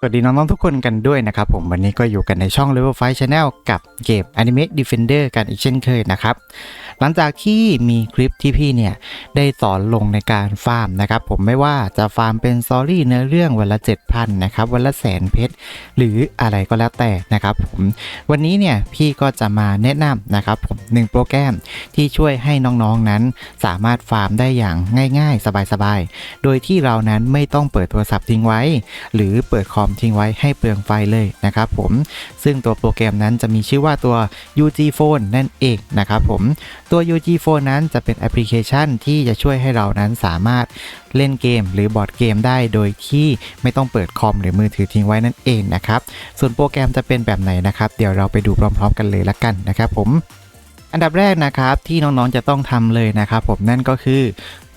สวัสดีน้องๆทุกคนกันด้วยนะครับผมวันนี้ก็อยู่กันในช่อง Level 5 Channel กับเกม Anime Defender กันอีกเช่นเคยนะครับ หลังจากที่มีคลิปที่พี่เนี่ยได้สอนลงในการฟาร์มนะครับ ผมไม่ว่าจะฟาร์มเป็นซอรี่เนื้อเรื่องวันละ 7,000นะครับวันละแสนเพชรหรืออะไรก็แล้วแต่นะครับผมวันนี้เนี่ยพี่ก็จะมาแนะนำนะครับผมหนึ่งโปรแกรมที่ช่วยให้น้องๆนั้น สามารถฟาร์มได้อย่างง่าย ๆ สบายๆ โดยที่เรานั้นไม่ต้องเปิดโทรศัพท์ทิ้งไว้ หรือเปิดคอมทิ้งไว้ให้เปลืองไฟเลยนะครับผมซึ่งตัวโปรแกรมนั้นจะมีชื่อว่าตัว UG Phone นั่นเองนะครับผมตัว UG Phone นั้นจะเป็นแอปพลิเคชันที่จะช่วยให้เรานั้นสามารถเล่นเกมหรือบอร์ดเกมได้โดยที่ไม่ต้องเปิดคอมหรือมือถือทิ้งไว้นั่นเองนะครับ ส่วนโปรแกรมจะเป็นแบบไหนนะครับ เดี๋ยวเราไปดูพร้อม ๆ กันเลยละกันนะครับผมอันดับแรกนะครับที่น้องๆจะต้องทำเลยนะครับผมนั่นก็คือ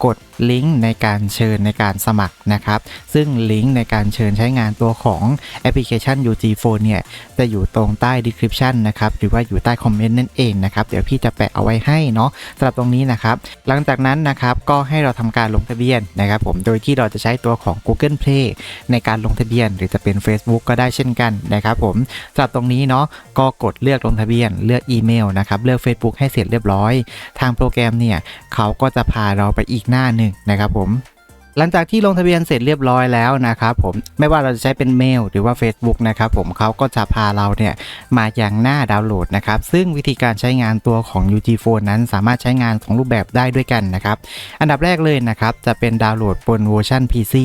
กดลิงก์ในการเชิญในการสมัครนะครับ ซึ่งลิงก์ในการเชิญใช้งานตัวของแอปพลิเคชัน UG Phone เนี่ย จะอยู่ตรงใต้ description นะครับ หรือว่าอยู่ใต้คอมเมนต์นั่นเองนะครับ เดี๋ยวพี่จะแปะเอาไว้ให้เนาะสำหรับตรงนี้นะครับ หลังจากนั้นนะครับ ก็ให้เราทำการลงทะเบียนนะครับผม โดยที่เราจะใช้ตัวของ Google Play ในการลงทะเบียน หรือจะเป็น Facebook ก็ได้เช่นกันนะครับผมสำหรับตรงนี้เนาะ ก็กดเลือกลงทะเบียน เลือกอีเมลนะครับ เลือก Facebook ให้เสร็จเรียบร้อย ทางโปรแกรมเนี่ย เขาก็จะพาเราไปอีกหน้าหนึ่งนะครับผมหลังจากที่ลงทะเบียนเสร็จเรียบร้อยแล้วนะครับผมไม่ว่าเราจะใช้เป็นเมลหรือว่า Facebook นะครับผมเขาก็จะพาเราเนี่ยมาอย่างหน้าดาวน์โหลดนะครับซึ่งวิธีการใช้งานตัวของ UG Phone นั้นสามารถใช้งานของรูปแบบได้ด้วยกันนะครับอันดับแรกเลยนะครับจะเป็นดาวน์โหลดบนเวอร์ชัน PC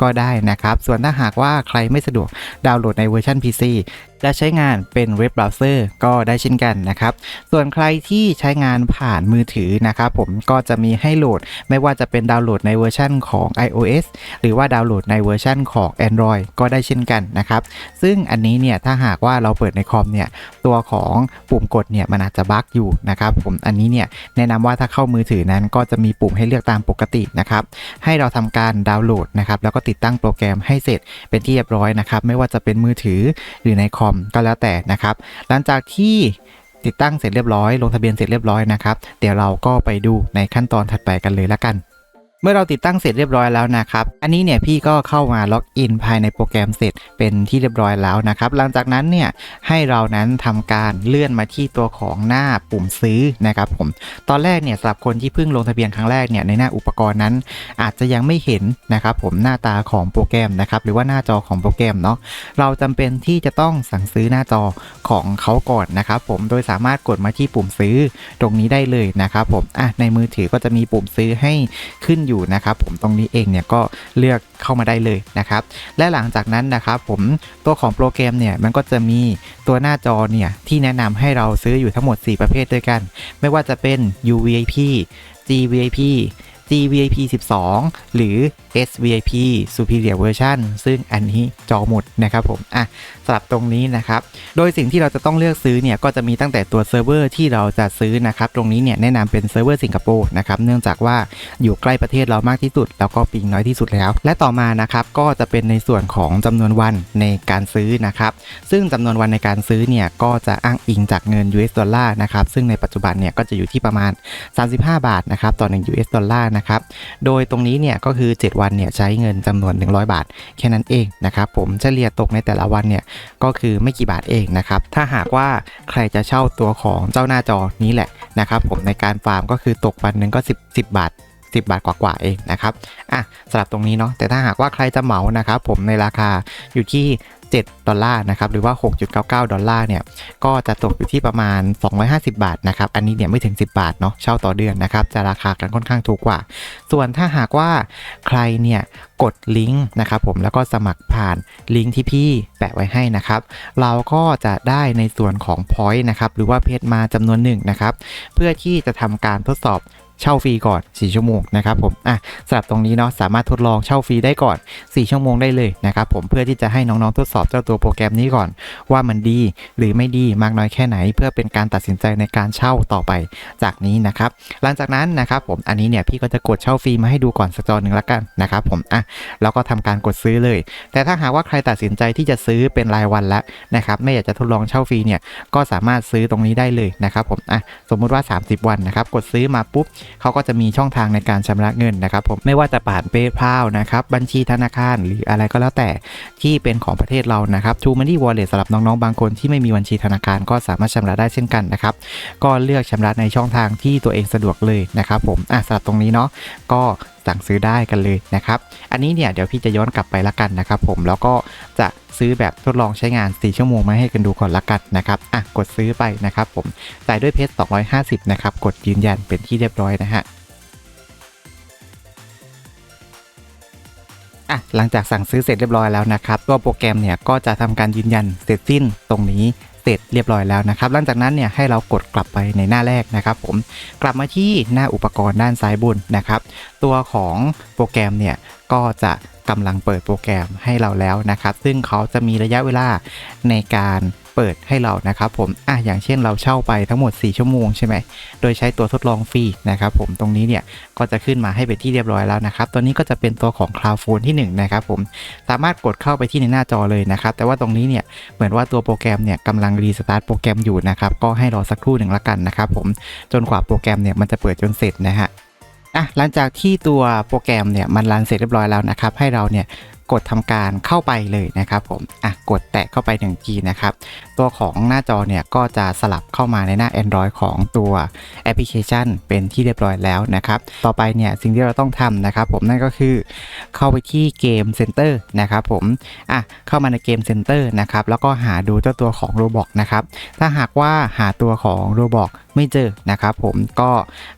ก็ได้นะครับส่วนถ้าหากว่าใครไม่สะดวกดาวน์โหลดในเวอร์ชัน PC และใช้งานเป็นเว็บเบราว์เซอร์ก็ได้เช่นกันนะครับ ส่วนใครที่ใช้งานผ่านมือถือนะครับผมก็จะมีให้โหลด ไม่ว่าจะเป็นดาวน์โหลดในเวอร์ชันของ iOS หรือว่าดาวน์โหลดในเวอร์ชันของ Android ก็ได้เช่นกันนะครับ ซึ่งอันนี้เนี่ยถ้าหากว่าเราเปิดในคอมเนี่ยตัวของปุ่มกดเนี่ยมันอาจจะบั๊กอยู่นะครับผมอันนี้เนี่ยแนะนำว่าถ้าเข้ามือถือนั้นก็จะมีปุ่มให้เลือกตามปกตินะครับให้เราทำการดาวน์โหลดนะครับแล้วก็ติดตั้งโปรแกรมให้เสร็จเป็นที่เรียบร้อยนะครับไม่ว่าจะเป็นมือถือหรือในคอมก็แล้วแต่นะครับ หลังจากที่ติดตั้งเสร็จเรียบร้อย ลงทะเบียนเสร็จเรียบร้อยนะครับ เดี๋ยวเราก็ไปดูในขั้นตอนถัดไปกันเลยละกัน เมื่อเราติดตั้งเสร็จเรียบร้อยแล้วนะครับ อันนี้เนี่ยพี่ก็เข้ามาล็อกอินภายในโปรแกรมเสร็จเป็นที่เรียบร้อยแล้วนะครับ หลังจากนั้นเนี่ยให้เรานั้นทำการเลื่อนมาที่ตัวของหน้าปุ่มซื้อนะครับผม ตอนแรกเนี่ยสำหรับคนที่เพิ่งลงทะเบียนครั้งแรกเนี่ยในหน้าอุปกรณ์นั้น อาจจะยังไม่เห็นนะครับผมหน้าตาของโปรแกรมนะครับหรือว่าหน้าจอของโปรแกรมเนาะ เราจำเป็นที่จะต้องสั่งซื้อหน้าจอของเขาก่อนนะครับผม โดยสามารถกดมาที่ปุ่มซื้อตรงนี้ได้เลยนะครับผม อะในมือถือก็จะมีปุ่มซื้อให้ขึ้นอยู่นะครับผมตรงนี้เองเนี่ยก็เลือกเข้ามาได้เลยนะครับและหลังจากนั้นนะครับผมตัวของโปรแกรมเนี่ยมันก็จะมีตัวหน้าจอเนี่ยที่แนะนำให้เราซื้ออยู่ทั้งหมด 4 ประเภทด้วยกัน ไม่ว่าจะเป็น UVIP GVIP GVIP 12 หรือ SVIP Superior Version ซึ่งอันนี้จอหมดนะครับผมอะสำหรับตรงนี้นะครับ โดยสิ่งที่เราจะต้องเลือกซื้อเนี่ยก็จะมีตั้งแต่ตัวเซิร์ฟเวอร์ที่เราจะซื้อนะครับ ตรงนี้เนี่ยแนะนำเป็นเซิร์ฟเวอร์สิงคโปร์นะครับ เนื่องจากว่าอยู่ใกล้ประเทศเรามากที่สุด แล้วก็ปิงน้อยที่สุดแล้ว และต่อมานะครับก็จะเป็นในส่วนของจำนวนวันในการซื้อนะครับ ซึ่งจำนวนวันในการซื้อเนี่ยก็จะอ้างอิงจากเงิน US ดอลลาร์นะครับ ซึ่งในปัจจุบันเนี่ยก็จะอยู่ที่ประมาณ 35 บาทนะครับต่อ1 US ดอลลาร์นะครับ โดยตรงนี้เนี่ยก็คือ 7 วันเนี่ยใช้เงินจำนวน 100 บาท แค่นั้นเองนะครับผมเฉลี่ยตกในแต่ละวันเนี่ยก็คือไม่กี่บาทเองนะครับ ถ้าหากว่าใครจะเช่าตัวของเจ้าหน้าจอนี้แหละนะครับ ผมในการฟาร์มก็คือตกวันหนึ่งก็ 10 10 บาท 10 บาทกว่าๆเองนะครับ อะสำหรับตรงนี้เนาะ แต่ถ้าหากว่าใครจะเหมานะครับผมในราคาอยู่ที่ 7 ดอลลาร์นะครับหรือว่า 6.99 ดอลลาร์เนี่ยก็จะตกอยู่ที่ประมาณ 250 บาทนะครับอันนี้เนี่ยไม่ถึง 10 บาทเนาะเช่าต่อเดือนนะครับจะราคากันค่อนข้างถูกกว่า ส่วนถ้าหากว่าใครเนี่ยกดลิงก์นะครับผมแล้วก็สมัครผ่านลิงก์ที่พี่แปะไว้ให้นะครับ เราก็จะได้ในส่วนของ point นะครับหรือว่าเพชรมาจำนวนหนึ่งนะครับเพื่อที่จะทำการทดสอบ เช่าฟรีก่อน 4 ชั่วโมงนะครับผมอะสำหรับตรงนี้เนาะสามารถทดลองเช่าฟรีได้ก่อน 4 ชั่วโมงได้เลยนะครับผมเพื่อที่จะให้น้องๆทดสอบเจ้าตัวโปรแกรมนี้ก่อน ว่ามันดีหรือไม่ดีมากน้อยแค่ไหน เพื่อเป็นการตัดสินใจในการเช่าต่อไปจากนี้นะครับหลังจากนั้นนะครับผมอันนี้เนี่ยพี่ก็จะกดเช่าฟรีมาให้ดูก่อนสักจอหนึ่งละกันนะครับผมอะแล้วก็ทำการกดซื้อเลย แต่ถ้าหากว่าใครตัดสินใจที่จะซื้อเป็นรายวันแล้วนะครับไม่อยากจะทดลองเช่าฟรีเนี่ยก็สามารถซื้อตรงนี้ได้เลยนะครับผมอะสมมุติว่า 30 วันนะครับกดซื้อมาปุ๊บเขาก็จะมีช่องทางในการชำระเงินนะครับผมไม่ว่าจะผ่านเปย์พาวนะครับบัญชีธนาคารหรืออะไรก็แล้วแต่ที่เป็นของประเทศเรานะครับทูมันนี่วอลเล็ตสำหรับน้องๆบางคนที่ไม่มีบัญชีธนาคารก็สามารถชำระได้เช่นกันนะครับก็เลือกชำระในช่องทางที่ตัวเองสะดวกเลยนะครับผมอะสำหรับตรงนี้เนาะก็สั่งซื้อได้กันเลยนะครับ อันนี้เนี่ยเดี๋ยวพี่จะย้อนกลับไปละกันนะครับผมแล้วก็จะ ซื้อแบบทดลองใช้งาน 4 ชั่วโมงมาให้กันดูก่อนละกันนะครับอะกดซื้อไปนะครับผมจ่ายด้วยเพจ250 นะครับ กดยืนยันเป็นที่เรียบร้อยนะฮะอะหลังจากสั่งซื้อเสร็จเรียบร้อยแล้วนะครับ ตัวโปรแกรมเนี่ยก็จะทำการยืนยันเสร็จสิ้นตรงนี้ ร็จเรียบร้อยแล้วนะครับ หลังจากนั้นเนี่ยให้เรากดกลับไปในหน้าแรกนะครับผมกลับมาที่หน้าอุปกรณ์ด้านซ้ายบนนะครับ ตัวของโปรแกรมเนี่ยก็จะกำลังเปิดโปรแกรมให้เราแล้วนะครับ ซึ่งเขาจะมีระยะเวลาในการ เปิดให้เรานะครับผมอะอย่างเช่นเราเช่าไปทั้งหมด 4 ชั่วโมงใช่ไหมโดยใช้ตัวทดลองฟรีนะครับผมตรงนี้เนี่ยก็จะขึ้นมาให้เป็นที่เรียบร้อยแล้วนะครับตัวนี้ก็จะเป็นตัวของ Cloud Phone ที่1นะครับผมสามารถกดเข้าไปที่ในหน้าจอเลยนะครับแต่ว่าตรงนี้เนี่ยเหมือนว่าตัวโปรแกรมเนี่ยกำลังรีสตาร์ทโปรแกรมอยู่นะครับก็ให้รอสักครู่หนึ่งละกันนะครับผมจนกว่าโปรแกรมเนี่ยมันจะเปิดจนเสร็จนะฮะอะหลังจากที่ตัวโปรแกรมเนี่ยมันรันเสร็จเรียบร้อยแล้วนะครับให้เราเนี่ย กดทำการเข้าไปเลยนะครับผมอะกดแตะเข้าไปหนึ่งทีนะครับ ตัวของหน้าจอเนี่ยก็จะสลับเข้ามาในหน้า Android ของตัวแอปพลิเคชันเป็นที่เรียบร้อยแล้วนะครับ ต่อไปเนี่ยสิ่งที่เราต้องทำนะครับ ผมนั่นก็คือเข้าไปที่เกมเซ็นเตอร์นะครับผมอะเข้ามาในเกมเซ็นเตอร์นะครับ แล้วก็หาดูเจ้าตัวของ Roblox นะครับ ถ้าหากว่าหาตัวของ Roblox ไม่เจอนะครับผมก็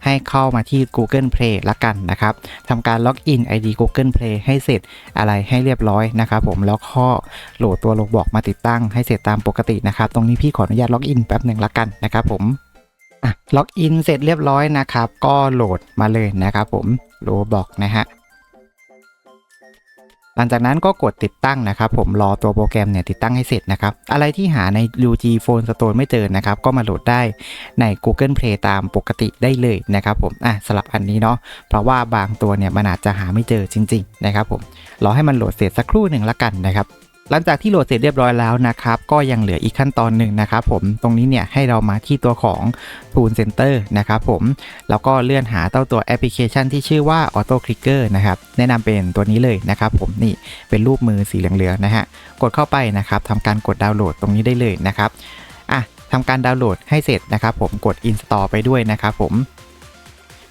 ให้เข้ามาที่ Google Play ละกันนะครับทำการล็อกอิน ID Google Play ให้เสร็จอะไรให้เรียบร้อยนะครับผมแล้วก็โหลดตัว Roblox มาติดตั้งให้เสร็จตามปกตินะครับ ตรงนี้พี่ขออนุญาตล็อกอินแป๊บหนึ่งละกันนะครับผมอะล็อกอินเสร็จเรียบร้อยนะครับ ก็โหลดมาเลยนะครับผม Roblox นะฮะ หลังจากนั้นก็กดติดตั้งนะครับ ผมรอตัวโปรแกรมเนี่ยติดตั้งให้เสร็จนะครับ อะไรที่หาใน UG Phone Store ไม่เจอนะครับ ก็มาโหลดได้ใน Google Play ตามปกติได้เลยนะครับผมอะสลับอันนี้เนาะเพราะว่าบางตัวเนี่ยมันอาจจะหาไม่เจอจริง ๆ นะครับผมรอให้มันโหลดเสร็จสักครู่หนึ่งละกันนะครับ หลังจากที่โหลดเสร็จเรียบร้อยแล้วนะครับก็ยังเหลืออีกขั้นตอนหนึ่งนะครับผมตรงนี้เนี่ยให้เรามาที่ตัวของ Tool Center นะครับผมแล้วก็เลื่อนหาเต้าตัวแอปพลิเคชันที่ชื่อว่า Auto Clicker นะครับแนะนำเป็นตัวนี้เลยนะครับผมนี่เป็นรูปมือสีเหลืองๆนะฮะกดเข้าไปนะครับทำการกดดาวน์โหลดตรงนี้ได้เลยนะครับอะทำการดาวน์โหลดให้เสร็จนะครับผมกด Install ไปด้วยนะครับผม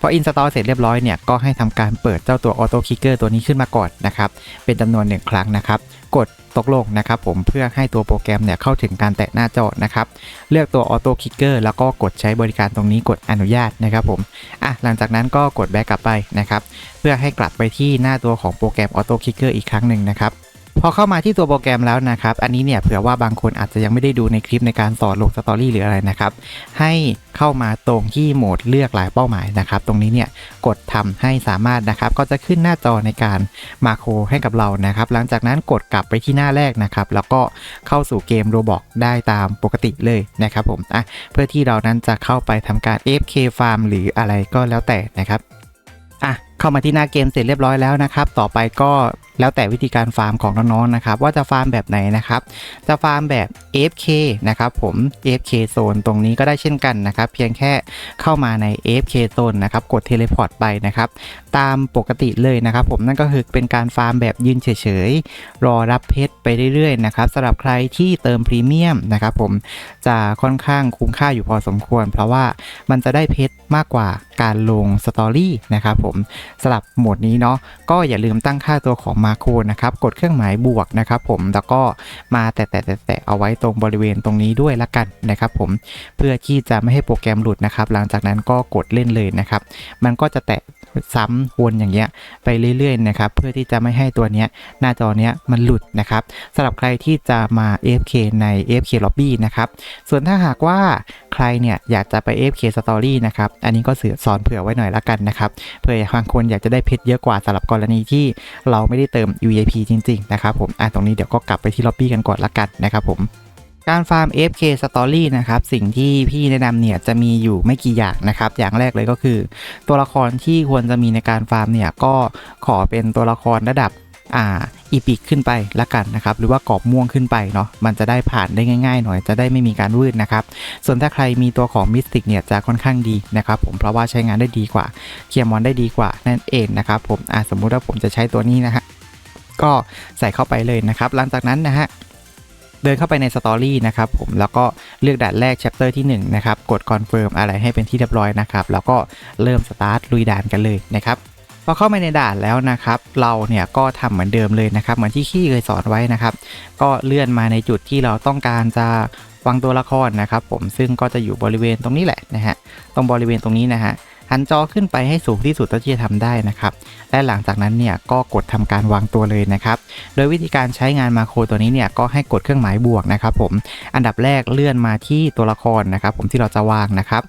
อ Install เสร็จเรียบร้อยเนี่ยก็ให้ทำการเปิดเจ้าตัว Auto Clicker ตัวนี้ขึ้นมาก่อนนะครับเป็นจำนวนหนึ่งครั้งนะครับ กดตกลงนะครับผมเพื่อให้ตัวโปรแกรมเนี่ยเข้าถึงการแตะหน้าจอนะครับเลือกตัว Auto Clicker แล้วก็กดใช้บริการตรงนี้กดอนุญาตนะครับผมอะหลังจากนั้นก็กดแบ็กกลับไปนะครับเพื่อให้กลับไปที่หน้าตัวของโปรแกรม Auto Clicker อีกครั้งหนึ่งนะครับ พอเข้ามาที่ตัวโปรแกรมแล้วนะครับ อันนี้เนี่ยเผื่อว่าบางคนอาจจะยังไม่ได้ดูในคลิปในการสอนลงสตอรี่หรืออะไรนะครับ ให้เข้ามาตรงที่โหมดเลือกหลายเป้าหมายนะครับ ตรงนี้เนี่ยกดทำให้สามารถนะครับ ก็จะขึ้นหน้าจอในการมาโครให้กับเรานะครับ หลังจากนั้นกดกลับไปที่หน้าแรกนะครับ แล้วก็เข้าสู่เกมโรบอกได้ตามปกติเลยนะครับผมอะเพื่อที่เรานั้นจะเข้าไปทำการ FK Farm หรืออะไรก็แล้วแต่นะครับ เข้ามาที่หน้าเกมเสร็จเรียบร้อยแล้วนะครับ ต่อไปก็แล้วแต่วิธีการฟาร์มของน้องๆนะครับ ว่าจะฟาร์มแบบไหนนะครับ จะฟาร์มแบบ AFK นะครับผม AFK Zone ตรงนี้ก็ได้เช่นกันนะครับ เพียงแค่เข้ามาใน AFK Zone นะครับ กดเทเลพอร์ตไปนะครับ ตามปกติเลยนะครับผมนั่นก็คือเป็นการฟาร์มแบบยืนเฉยๆ รอรับเพชรไปเรื่อยๆนะครับสำหรับใครที่เติมพรีเมียมนะครับผมจะค่อนข้างคุ้มค่าอยู่พอสมควร เพราะว่ามันจะได้เพชรมากกว่าการลงสตอรี่นะครับผมสลับโหมดนี้เนาะก็อย่าลืมตั้งค่าตัวของมาโครนะครับกดเครื่องหมายบวกนะครับผมแล้วก็มาแตะแตะแตะเอาไว้ตรงบริเวณตรงนี้ด้วยละกันนะครับผมเพื่อที่จะไม่ให้โปรแกรมหลุดนะครับ หลังจากนั้นก็กดเล่นเลยนะครับ มันก็จะแตะ ซ้ำวนอย่างเงี้ยไปเรื่อยๆนะครับเพื่อที่จะไม่ให้ตัวเนี้ยหน้าจอเนี้ยมันหลุดนะครับสำหรับใครที่จะมา AFK ใน AFK Lobby นะครับส่วนถ้าหากว่าใครเนี่ยอยากจะไป AFK Story นะครับอันนี้ก็สื่อสอนเผื่อไว้หน่อยละกันนะครับเผื่อบางคนอยากจะได้เพชรเยอะกว่าสำหรับกรณีที่เราไม่ได้เติม UAP จริงๆนะครับผมอะตรงนี้เดี๋ยวก็กลับไปที่ล็อบบี้กันก่อนละกันนะครับผม การฟาร์ม FK Story นะครับ สิ่งที่พี่แนะนำเนี่ยจะมีอยู่ไม่กี่อย่างนะครับ อย่างแรกเลยก็คือ ตัวละครที่ควรจะมีในการฟาร์มเนี่ยก็ขอเป็นตัวละครระดับอ่าอีพิกขึ้นไปละกันนะครับหรือว่ากรอบม่วงขึ้นไปเนาะมันจะได้ผ่านได้ง่ายๆหน่อยจะได้ไม่มีการวืดนะครับ ส่วนถ้าใครมีตัวของมิสติกเนี่ยจะค่อนข้างดีนะครับผมเพราะว่าใช้งานได้ดีกว่าเคลียร์มอนได้ดีกว่านั่นเองนะครับผมอะสมมุติว่าผมจะใช้ตัวนี้นะฮะก็ใส่เข้าไปเลยนะครับ หลังจากนั้นนะฮะ เดินเข้าไปในสตอรี่นะครับผมแล้วก็เลือกด่านแรก chapter ที่1นะครับกดคอนเฟิร์มอะไรให้เป็นที่เรียบร้อยนะครับแล้วก็เริ่มสตาร์ทลุยด่านกันเลยนะครับพอเข้ามาในด่านแล้วนะครับ เราเนี่ยก็ทำเหมือนเดิมเลยนะครับเหมือนที่ขี้เคยสอนไว้นะครับ ก็เลื่อนมาในจุดที่เราต้องการจะวางตัวละครนะครับ ผมซึ่งก็จะอยู่บริเวณตรงนี้แหละนะฮะตรงบริเวณตรงนี้นะฮะ หันจอขึ้นไปให้สูงที่สุดเท่าที่จะทำได้นะครับ และหลังจากนั้นเนี่ยก็กดทำการวางตัวเลยนะครับ โดยวิธีการใช้งานมาโครตัวนี้เนี่ยก็ให้กดเครื่องหมายบวกนะครับผม อันดับแรกเลื่อนมาที่ตัวละครนะครับ ผมที่เราจะวางนะครับ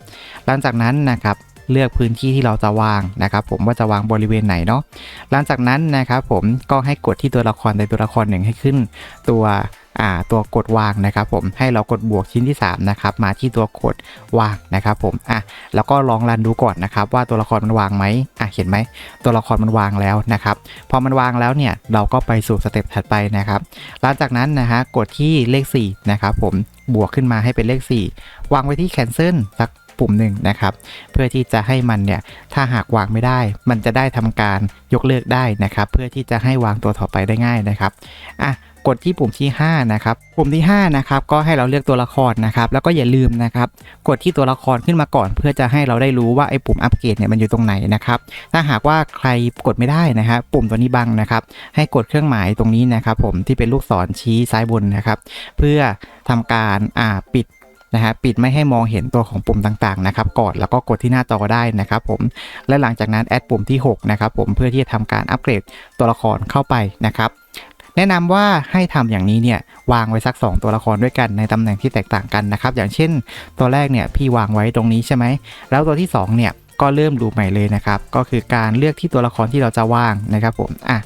หลังจากนั้นนะครับเลือกพื้นที่ที่เราจะวางนะครับ ผมว่าจะวางบริเวณไหนเนาะ หลังจากนั้นนะครับผมก็ให้กดที่ตัวละครใดตัวละครหนึ่งให้ขึ้น ตัว ตัวกดวางนะครับผมให้เรากดบวกชิ้นที่ 3 นะครับ มาที่ตัวกดวางนะครับผมอะแล้วก็ลองรันดูก่อนนะครับว่าตัวละครมันวางไหมอะเห็นไหมตัวละครมันวางแล้วนะครับพอมันวางแล้วเนี่ยเราก็ไปสู่สเต็ปถัดไปนะครับหลังจากนั้นนะฮะกดที่เลข4นะครับผมบวกขึ้นมาให้เป็นเลข 4 วางไว้ที่ cancel สักปุ่มหนึ่งนะครับ เพื่อที่จะให้มันเนี่ย ถ้าหากวางไม่ได้ มันจะได้ทำการยกเลิกได้นะครับ เพื่อที่จะให้วางตัวต่อไปได้ง่ายนะครับ อะ กดที่ปุ่มที่ 5 นะครับ ปุ่มที่ 5 นะครับ ก็ให้เราเลือกตัวละครนะครับ แล้วก็อย่าลืมนะครับ กดที่ตัวละครขึ้นมาก่อน เพื่อจะให้เราได้รู้ว่าไอ้ปุ่มอัปเกรดเนี่ยมันอยู่ตรงไหนนะครับ ถ้าหากว่าใครกดไม่ได้นะครับปุ่มตัวนี้บังนะครับ ให้กดเครื่องหมายตรงนี้นะครับผมที่เป็นลูกศรชี้ซ้ายบนนะครับ เพื่อทำการอ่าปิดนะฮะปิดไม่ให้มองเห็นตัวของปุ่มต่างๆนะครับก่อนแล้วก็กดที่หน้าจอได้นะครับผมและหลังจากนั้นแอดปุ่มที่6นะครับผมเพื่อที่จะทำการอัปเกรดตัวละครเข้าไปนะครับ แนะนำว่าให้ทำอย่างนี้เนี่ยวางไว้สัก 2 ตัวละครด้วยกันในตำแหน่งที่แตกต่างกันนะครับ อย่างเช่น ตัวแรกเนี่ยพี่วางไว้ตรงนี้ใช่ไหม แล้วตัวที่2เนี่ยก็เริ่มดูใหม่เลยนะครับ ก็คือการเลือกที่ตัวละครที่เราจะวางนะครับผมอะ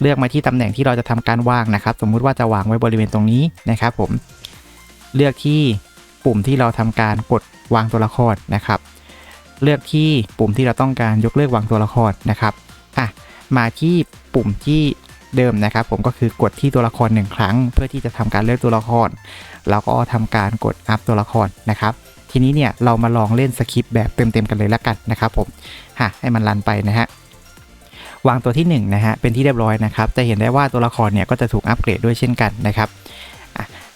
เลือกมาที่ตำแหน่งที่เราจะทำการวางนะครับ สมมุติว่าจะวางไว้บริเวณตรงนี้นะครับผมเลือกที่ปุ่มที่เราทำการกดวางตัวละครนะครับ เลือกที่ปุ่มที่เราต้องการยกเลิกวางตัวละครนะครับอะมาที่ปุ่มที่ เดิมนะครับผมก็คือกดที่ตัวละครหนึ่งครั้ง เพื่อที่จะทำการเลือกตัวละคร แล้วก็ทำการกดอัพตัวละครนะครับทีนี้เนี่ยเรามาลองเล่นสคริปต์แบบเต็มๆกันเลยละกันนะครับผมฮะให้มันรันไปนะฮะวางตัวที่1นงนะฮะเป็นที่เรียบร้อยนะครับจะเห็นได้ว่าตัวละครเนี่ยก็จะถูกอัปเกรดด้วยเช่นกันนะครับ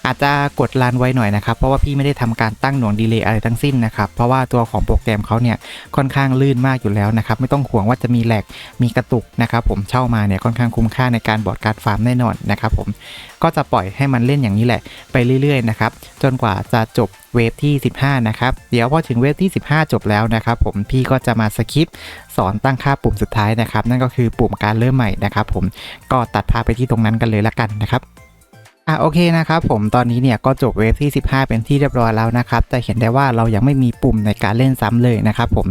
อาจจะกดรันไว้หน่อยนะครับ เพราะว่าพี่ไม่ได้ทำการตั้งหน่วงดีเลย์อะไรทั้งสิ้นนะครับ เพราะว่าตัวของโปรแกรมเขาเนี่ยค่อนข้างลื่นมากอยู่แล้วนะครับ ไม่ต้องห่วงว่าจะมีแหลกมีกระตุกนะครับ ผมเช่ามาเนี่ยค่อนข้างคุ้มค่าในการบอร์ดการ์ดฟาร์มแน่นอนนะครับผมก็จะปล่อยให้มันเล่นอย่างนี้แหละไปเรื่อยๆนะครับจนกว่าจะจบเวฟที่ 15 นะครับ เดี๋ยวพอถึงเวฟที่ 15 จบแล้วนะครับผมพี่ก็จะมาสคริปต์สอนตั้งค่าปุ่มสุดท้ายนะครับ นั่นก็คือปุ่มการเริ่มใหม่นะครับผมก็ตัดภาพไปที่ตรงนั้นกันเลยละกันนะครับ อะโอเคนะครับผมตอนนี้เนี่ยก็จบเวฟที่ 15 เป็นที่เรียบร้อยแล้วนะครับจะเห็นได้ว่าเรายังไม่มีปุ่มในการเล่นซ้ำเลยนะครับผม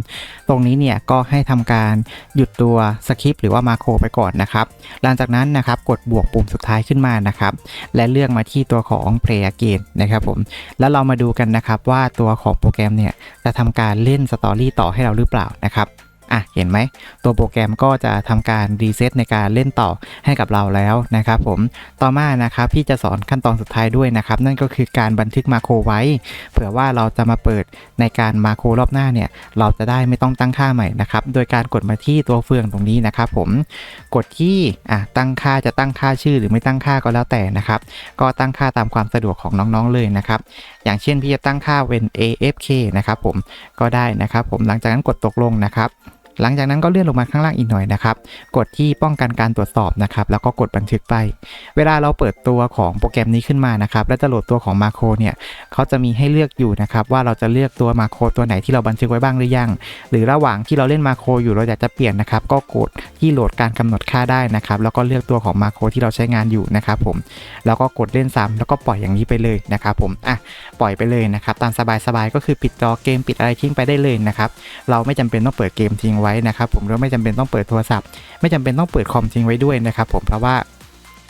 ตรงนี้เนี่ยก็ให้ทำการหยุดตัวสคริปหรือว่ามาโครไปก่อนนะครับหลังจากนั้นนะครับกดบวกปุ่มสุดท้ายขึ้นมานะครับและเลือกมาที่ตัวของ Play Again นะครับผมแล้วเรามาดูกันนะครับว่าตัวของโปรแกรมเนี่ยจะทำการเล่นสตอรี่ต่อให้เราหรือเปล่านะครับ อะเห็นไหม ตัวโปรแกรมก็จะทำการรีเซ็ตในการเล่นต่อให้กับเราแล้วนะครับผมต่อมานะครับพี่จะสอนขั้นตอนสุดท้ายด้วยนะครับ นั่นก็คือการบันทึกมาโครไว้ เผื่อว่าเราจะมาเปิดในการมาโครรอบหน้าเนี่ย เราจะได้ไม่ต้องตั้งค่าใหม่นะครับ โดยการกดมาที่ตัวเฟืองตรงนี้นะครับผมกดที่อะตั้งค่าจะตั้งค่าชื่อหรือไม่ตั้งค่าก็แล้วแต่นะครับ ก็ตั้งค่าตามความสะดวกของน้องๆเลยนะครับ อย่างเช่นพี่จะตั้งค่าเป็น AFK นะครับผมก็ได้นะครับผมหลังจากนั้นกดตกลงนะครับ หลังจากนั้นก็เลื่อนลงมาข้างล่างอีกหน่อยนะครับ กดที่ป้องกันการตรวจสอบนะครับ แล้วก็กดบันทึกไป เวลาเราเปิดตัวของโปรแกรมนี้ขึ้นมานะครับ และจะโหลดตัวของมาโครเนี่ยเขาจะมีให้เลือกอยู่นะครับ ว่าเราจะเลือกตัวมาโครตัวไหนที่เราบันทึกไว้บ้างหรือยัง หรือระหว่างที่เราเล่นมาโครอยู่เราอยากจะเปลี่ยนนะครับ ก็กดที่โหลดการกำหนดค่าได้นะครับ แล้วก็เลือกตัวของมาโครที่เราใช้งานอยู่นะครับผม แล้วก็กดเล่นซ้ำแล้วก็ปล่อยอย่างนี้ไปเลยนะครับผมอะปล่อยไปเลยนะครับตามสบายๆก็คือปิดจอเกมปิดอะไรทิ้งไปได้เลยนะครับเราไม่จำเป็นต้องเปิดเกมทิ้งไว้นะครับผมแล้วไม่จำเป็นต้องเปิดโทรศัพท์ ไม่จำเป็นต้องเปิดคอมทิ้งไว้ด้วยนะครับผมเพราะว่า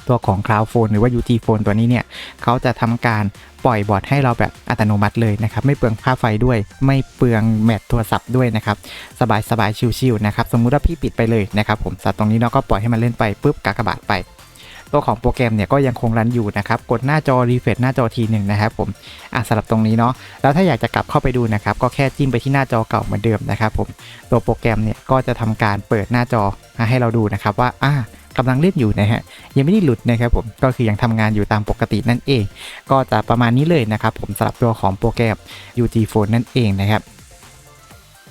ตัวของ Cloud Phone หรือว่า UT Phone ตัวนี้เนี่ยเขาจะทำการปล่อยบอดให้เราแบบอัตโนมัติเลยนะครับ ไม่เปลืองค่าไฟด้วย ไม่เปลืองแมตโทรศัพท์ด้วยนะครับ สบายสบายๆชิวๆนะครับ สมมุติว่าพี่ปิดไปเลยนะครับผมสัตว์ตรงนี้เราก็ปล่อยให้มันเล่นไปปุ๊บกากบาทไป ตัวของโปรแกรมเนี่ยก็ยังคงรันอยู่นะครับ กดหน้าจอรีเฟรชหน้าจอทีหนึ่งนะครับผมอะสำหรับตรงนี้เนาะแล้วถ้าอยากจะกลับเข้าไปดูนะครับก็แค่จิ้มไปที่หน้าจอเก่าเหมือนเดิมนะครับผมตัวโปรแกรมเนี่ยก็จะทำการเปิดหน้าจอให้เราดูนะครับว่าอ่ากำลังเล่นอยู่นะฮะยังไม่ได้หลุดนะครับผมก็คือยังทำงานอยู่ตามปกตินั่นเอง ก็จะประมาณนี้เลยนะครับผมสำหรับตัวของโปรแกรม UG Phone นั่นเองนะครับ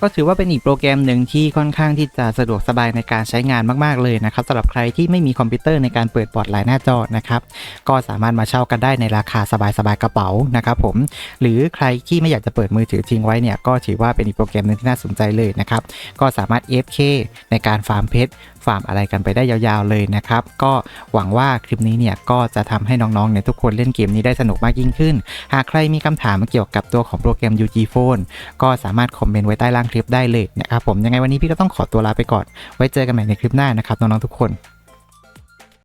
ก็ถือว่าเป็นอีกโปรแกรมหนึ่งที่ค่อนข้างที่จะสะดวกสบายในการใช้งานมากๆเลยนะครับสำหรับใครที่ไม่มีคอมพิวเตอร์ในการเปิดบอร์ดหลายหน้าจอนะครับก็สามารถมาเช่ากันได้ในราคาสบายๆกระเป๋านะครับผมหรือใครที่ไม่อยากจะเปิดมือถือทิ้งไว้เนี่ยก็ถือว่าเป็นอีกโปรแกรมหนึ่งที่น่าสนใจเลยนะครับก็สามารถ FK ในการฟาร์มเพชรฟาร์มอะไรกันไปได้ยาวๆเลยนะครับ ก็หวังว่าคลิปนี้เนี่ยก็จะทำให้น้องๆเนี่ยทุกคนเล่นเกมนี้ได้สนุกมากยิ่งขึ้น หากใครมีคำถามเกี่ยวกับตัวของโปรแกรม UG Phone ก็สามารถคอมเมนต์ไว้ใต้ล่างลิปได้เลยนะครับผมยังไงวันนี้พี่ก็ต้องขอตัวลาไปก่อน ไว้เจอกันใหม่ในคลิปหน้านะครับน้องๆทุกคน